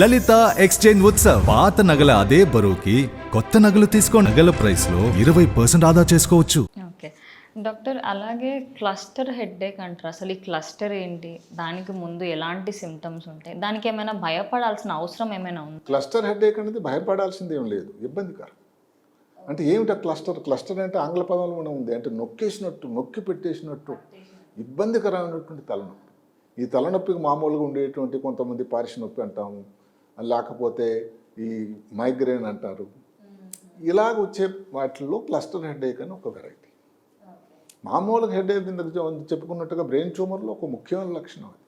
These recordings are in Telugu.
లలిత ఎక్స్చేంజ్ ఉత్సవ్. పాత నగల అదే బరువుకి కొత్త నగలు తీసుకో నగల ప్రైస్లో ఇరవై పర్సెంట్ ఆదా చేసుకోవచ్చు. ఓకే. డాక్టర్ అలాగే క్లస్టర్ హెడ్ఏక్ అంటారు. అసలు ఈ క్లస్టర్ ఏంటి? దానికి ముందు ఎలాంటి సిమ్టమ్స్ ఉంటాయి? దానికి ఏమైనా భయపడాల్సిన అవసరం ఏమైనా ఉంది? క్లస్టర్ హెడేక్ అనేది భయపడాల్సింది ఏం లేదు. ఇబ్బందికరం. అంటే ఏమిటా క్లస్టర్? క్లస్టర్ అంటే ఆంగ్ల పదంలో కూడా ఉంది. అంటే నొక్కేసినట్టు నొక్కి పెట్టేసినట్టు ఇబ్బందికరమైనటువంటి తలనొప్పి. ఈ తలనొప్పికి మామూలుగా ఉండేటువంటి కొంతమంది పారిష నొప్పి అంటాము. లేకపోతే ఈ మైగ్రేన్ అంటారు. ఇలాగ వచ్చే వాటిల్లో క్లస్టర్ హెడేక్ అని ఒక వెరైటీ. మామూలుగా హెడేక్ కింద చెప్పుకున్నట్టుగా బ్రెయిన్ ట్యూమర్లో ఒక ముఖ్యమైన లక్షణం అది.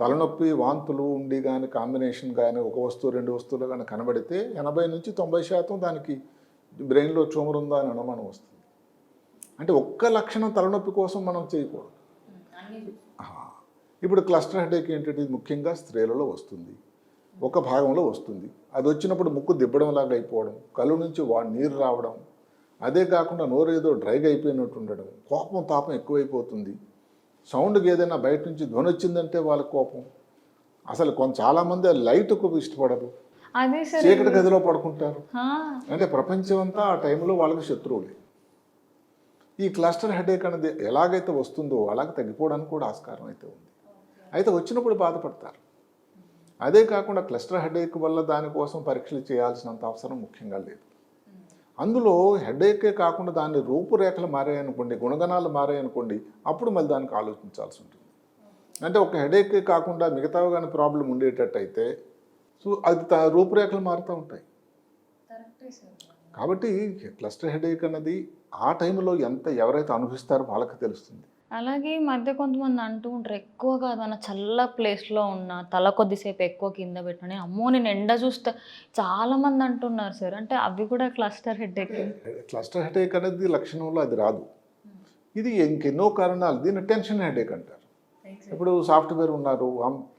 తలనొప్పి వాంతులు ఉండి కానీ కాంబినేషన్ కానీ ఒక వస్తువు రెండు వస్తువులు కానీ కనబడితే ఎనభై నుంచి తొంభై శాతం దానికి బ్రెయిన్లో ట్యూమర్ ఉందా అని అనుమానం వస్తుంది. అంటే ఒక్క లక్షణం తలనొప్పి కోసం మనం చేయకూడదు. ఇప్పుడు క్లస్టర్ హెడేక్ ఏంటంటే ఇది ముఖ్యంగా స్త్రీలలో వస్తుంది. ఒక భాగంలో వస్తుంది. అది వచ్చినప్పుడు ముక్కు దిబ్బడం లాగా అయిపోవడం కళ్ళు నుంచి వా నీరు రావడం అదే కాకుండా నోరు ఏదో డ్రైగా అయిపోయినట్టు ఉండడం కోపం తాపం ఎక్కువైపోతుంది. సౌండ్కి ఏదైనా బయట నుంచి ధ్వని వచ్చిందంటే వాళ్ళ కోపం. అసలు కొంత చాలామంది లైట్కు ఇష్టపడరు. చీకటి గదిలో పడుకుంటారు. అంటే ప్రపంచం అంతా ఆ టైంలో వాళ్ళకి శత్రువులే. ఈ క్లస్టర్ హెడేక్ అనేది ఎలాగైతే వస్తుందో అలాగే తగ్గిపోవడానికి కూడా ఆస్కారం అయితే ఉంది. అయితే వచ్చినప్పుడు బాధపడతారు. అదే కాకుండా క్లస్టర్ హెడేక్ వల్ల దానికోసం పరీక్షలు చేయాల్సినంత అవసరం ముఖ్యంగా లేదు. అందులో హెడేకే కాకుండా దాని రూపురేఖలు మారాయనుకోండి గుణగణాలు మారాయనుకోండి అప్పుడు మళ్ళీ దానికి ఆలోచించాల్సి ఉంటుంది. అంటే ఒక హెడేకే కాకుండా మిగతావి కానీ ప్రాబ్లం ఉండేటట్టయితే సో అది రూపురేఖలు మారుతూ ఉంటాయి. కాబట్టి క్లస్టర్ హెడేక్ అన్నది ఆ టైంలో ఎంత ఎవరైతే అనుభవిస్తారో వాళ్ళకి తెలుస్తుంది. అలాగే ఈ మధ్య కొంతమంది అంటూ ఉంటారు ఎక్కువగా మన చల్ల ప్లేస్లో ఉన్న తల కొద్దిసేపు ఎక్కువ కింద పెట్టని అమ్మో నేను ఎండ చూస్తే. చాలా మంది అంటున్నారు సార్. అంటే అవి కూడా క్లస్టర్ హెడ్ఏక్ క్లస్టర్ హెడేక్ అనేది లక్షణంలో అది రాదు. ఇది ఇంకెన్నో కారణాలు. దీన్ని టెన్షన్ హెడేక్ అంటారు. ఇప్పుడు సాఫ్ట్వేర్ ఉన్నారు.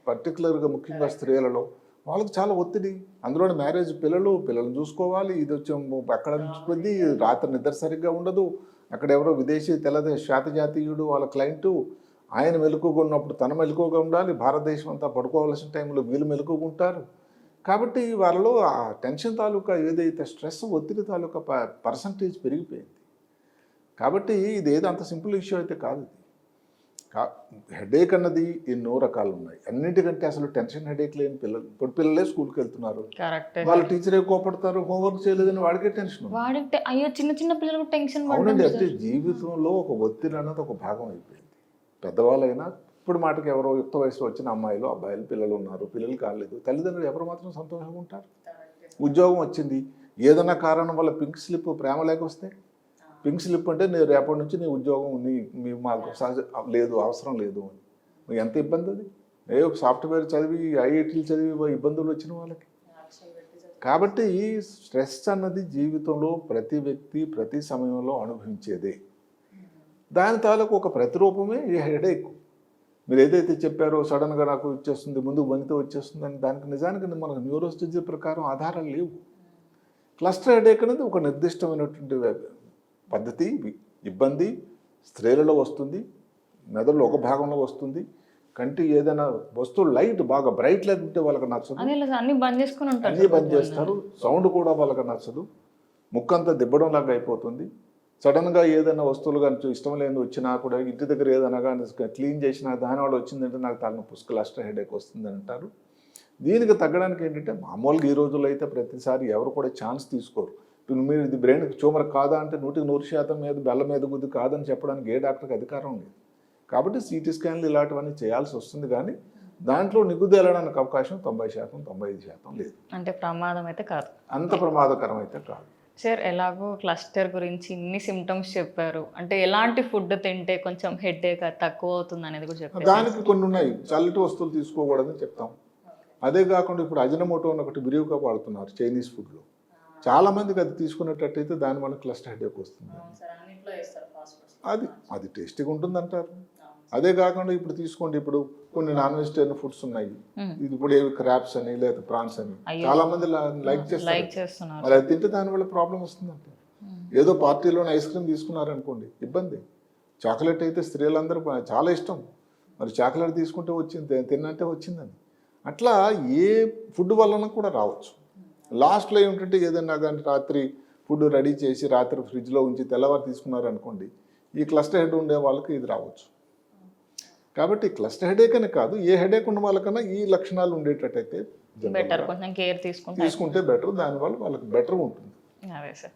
పర్టికులర్గా ముఖ్యంగా స్త్రీలలో వాళ్ళకి చాలా ఒత్తిడి. అందులోని మ్యారేజ్ పిల్లలు పిల్లల్ని చూసుకోవాలి. ఇది వచ్చి అక్కడ నుంచి రాత్రి నిద్ర సరిగ్గా ఉండదు. అక్కడ ఎవరో విదేశీ తెల్ల శాతజాతీయుడు వాళ్ళ క్లయింటు ఆయన మెలకుగా ఉన్నప్పుడు తన మెలకుగా ఉండాలి భారతదేశం అంతా పడుకోవాల్సిన టైంలో వీళ్ళు మెలకుగా కాబట్టి వాళ్ళలో ఆ టెన్షన్ తాలూకా ఏదైతే స్ట్రెస్ ఒత్తిడి తాలూకా ప పర్సంటేజ్ పెరిగిపోయింది. కాబట్టి ఇది ఏదో అంత సింపుల్ ఇష్యూ అయితే కాదు ఇది. కా హెడేక్ అన్నది ఎన్నో రకాలు ఉన్నాయి అన్నిటికంటే అసలు టెన్షన్ హెడేక్ లేని పిల్లలు ఇప్పుడు పిల్లలే స్కూల్కి వెళ్తున్నారు. వాళ్ళ టీచరే కోపడతారు? హోంవర్క్ చేయలేదని వాడికే టెన్షన్. వాడికి అయ్యో చిన్న చిన్న పిల్లలకు టెన్షన్ అవునండి అంటే జీవితంలో ఒక ఒత్తిడి అన్నది ఒక భాగం అయిపోయింది. పెద్దవాళ్ళైనా ఇప్పుడు మాటకి ఎవరో యుక్త వయసులో వచ్చిన అమ్మాయిలు అబ్బాయిలు పిల్లలు ఉన్నారు పిల్లలు కాలేదు తల్లిదండ్రులు ఎవరు మాత్రం సంతోషంగా ఉంటారు? ఉద్యోగం వచ్చింది. ఏదైనా కారణం వల్ల పింక్ స్లిప్ ప్రేమ లేక వస్తే? పింక్ స్లిప్ అంటే నేను రేపటి నుంచి నీ ఉద్యోగం నీ మీ మాకు సహజ లేదు అవసరం లేదు అని. ఎంత ఇబ్బంది అది? ఏ సాఫ్ట్వేర్ చదివి ఐఐటీలు చదివి ఇబ్బందులు వచ్చిన వాళ్ళకి. కాబట్టి స్ట్రెస్ అన్నది జీవితంలో ప్రతి వ్యక్తి ప్రతి సమయంలో అనుభవించేదే. దాని తాలూకు ఒక ప్రతిరూపమే ఈ హెడేక్. మీరు ఏదైతే చెప్పారో సడన్గా నాకు వచ్చేస్తుంది ముందు వంగితే వచ్చేస్తుంది అని దానికి నిజానికి మనకు న్యూరోస్టజీ ప్రకారం ఆధారాలు లేవు. క్లస్టర్ హెడేక్ అనేది ఒక నిర్దిష్టమైనటువంటి పద్ధతి ఇబ్బంది స్త్రీలలో వస్తుంది మెదడులో ఒక భాగంలో వస్తుంది. కంటి ఏదైనా వస్తువు లైట్ బాగా బ్రైట్ లైట్ ఉంటే వాళ్ళకి నచ్చదు. అన్ని బంద్ చేసుకుని ఉంటారు అన్నీ బంద్ చేస్తారు. సౌండ్ కూడా వాళ్ళకి నచ్చదు. ముక్కంతా దిబ్బడం లాగా అయిపోతుంది. సడన్గా ఏదైనా వస్తువులు కానీ ఇష్టం లేని వచ్చినా కూడా ఇంటి దగ్గర ఏదైనా కానీ క్లీన్ చేసినా దాని వల్ల వచ్చిందంటే నాకు తలనొప్పి క్లస్టర్ హెడేక్ వస్తుంది అంటారు. దీనికి తగ్గడానికి ఏంటంటే మామూలుగా ఈ రోజుల్లో అయితే ప్రతిసారి ఎవరు కూడా ఛాన్స్ తీసుకోరు. మీరు ఇది బ్రెయిన్కి ట్యూమర్ కాదా అంటే నూటికి నూరు శాతం మీద బెల్ల మీద గుద్ది కాదని చెప్పడానికి ఏ డాక్టర్కి అధికారం లేదు. కాబట్టి సిటీ స్కాన్లు ఇలాంటివన్నీ చేయాల్సి వస్తుంది కానీ దాంట్లో నిగుద్దు వెళ్ళడానికి అవకాశం తొంభై శాతం తొంభై ఐదు శాతం లేదు. అంటే ప్రమాదం అయితే కాదు. అంత ప్రమాదకరం అయితే కాదు. సార్ ఎలాగో క్లస్టర్ గురించి ఇన్ని సిమ్టమ్స్ చెప్పారు. అంటే ఎలాంటి ఫుడ్ తింటే కొంచెం హెడ్ తక్కువ అవుతుంది అనేది కూడా చెప్పారు. దానికి కొన్ని ఉన్నాయి. చల్లటి వస్తువులు తీసుకోకూడదని చెప్తాం. అదే కాకుండా ఇప్పుడు అజినమోటో అని ఒకటి విరివిగా వాడుతున్నారు చైనీస్ ఫుడ్లో చాలా మందికి అది తీసుకునేటట్టయితే దానివల్ల క్లస్టర్ హెడేక్ వస్తుంది. అది అది టేస్టీగా ఉంటుందంటారు. అదే కాకుండా ఇప్పుడు తీసుకోండి ఇప్పుడు కొన్ని నాన్ వెజిటేరియన్ ఫుడ్స్ ఉన్నాయి. ఇది ఇప్పుడు ఏవి క్రాప్స్ అని లేదా ప్రాన్స్ అని. చాలా మంది లైక్ చేస్తారు. మరి అది తింటే దానివల్ల ప్రాబ్లం వస్తుందంట. ఏదో పార్టీలోనే ఐస్ క్రీమ్ తీసుకున్నారనుకోండి ఇబ్బంది. చాక్లెట్ అయితే స్త్రీలందరూ చాలా ఇష్టం. మరి చాక్లెట్ తీసుకుంటే వచ్చింది తిన్నంటే వచ్చిందని. అట్లా ఏ ఫుడ్ వలన కూడా రావచ్చు. లాస్ట్లో ఏమిటంటే ఏదైనా కానీ రాత్రి ఫుడ్ రెడీ చేసి రాత్రి ఫ్రిడ్జ్లో ఉంచి తెల్లవారు తీసుకున్నారు అనుకోండి ఈ క్లస్టర్ హెడ్ ఉండే వాళ్ళకి ఇది రావచ్చు. కాబట్టి క్లస్టర్ హెడేక్ అని కాదు ఏ హెడేక్ ఉన్న వాళ్ళకన్నా ఈ లక్షణాలు ఉండేటట్టయితే బెటర్ కొంచెం కేర్ తీసుకుంటే తీసుకుంటే బెటర్ దానివల్ల వాళ్ళకి బెటర్ ఉంటుంది. అదే సార్.